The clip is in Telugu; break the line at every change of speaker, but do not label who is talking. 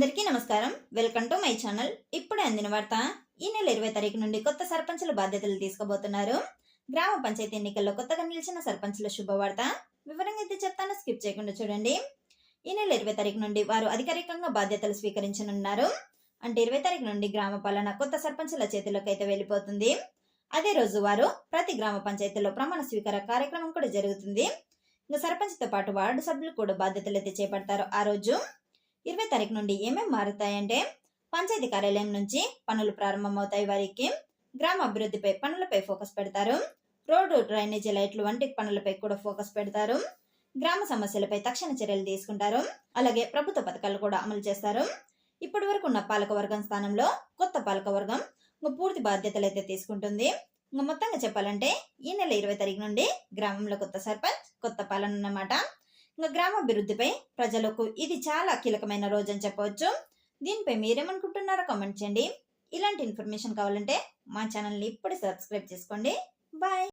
అందరికీ నమస్కారం. Welcome to my channel. ఇప్పుడే అందిన వార్త ఈ నెల ఇరవై తారీఖు నుండి కొత్త సర్పంచుల బాధ్యతలు తీసుకోబోతున్నారు. గ్రామ పంచాయతీ ఎన్నికల్లో కొత్తగా నిలిచిన సర్పంచుల శుభవార్త వివరంగా అయితే చెప్తాను. స్కిప్ చేయకుండా చూడండి. ఈ నెల ఇరవై తారీఖు నుండి వారు అధికారికంగా బాధ్యతలు స్వీకరించనున్నారు. అంటే ఇరవై తారీఖు నుండి గ్రామ పాలన కొత్త సర్పంచుల చేతిలోకి అయితే వెళ్ళిపోతుంది. అదే రోజు వారు ప్రతి గ్రామ పంచాయతీలో ప్రమాణ స్వీకార కార్యక్రమం కూడా జరుగుతుంది. ఇంకా సర్పంచ్తో పాటు వార్డు సభ్యులు కూడా బాధ్యతలు అయితే చేపడతారు ఆ రోజు. ఇరవై తారీఖు నుండి ఏమేమి మారుతాయంటే పంచాయతీ కార్యాలయం నుంచి పనులు ప్రారంభమవుతాయి. వారికి గ్రామ అభివృద్ధిపై పనులపై ఫోకస్ పెడతారు. రోడ్డు డ్రైనేజీ లైట్లు వంటి పనులపై కూడా ఫోకస్ పెడతారు. గ్రామ సమస్యలపై తక్షణ చర్యలు తీసుకుంటారు. అలాగే ప్రభుత్వ పథకాలు కూడా అమలు చేస్తారు. ఇప్పటి వరకు ఉన్న పాలకవర్గం స్థానంలో కొత్త పాలకవర్గం పూర్తి బాధ్యతలు అయితే తీసుకుంటుంది. ఇంకా మొత్తంగా చెప్పాలంటే ఈ నెల ఇరవై తారీఖు నుండి గ్రామంలో కొత్త సర్పంచ్ కొత్త పాలన అన్నమాట. ఇంకా గ్రామాభివృద్ధిపై ప్రజలకు ఇది చాలా కీలకమైన రోజు అని చెప్పవచ్చు. దీనిపై మీరేమనుకుంటున్నారో కామెంట్ చేయండి. ఇలాంటి ఇన్ఫర్మేషన్ కావాలంటే మా ఛానల్ని ఇప్పుడే సబ్స్క్రైబ్ చేసుకోండి. బాయ్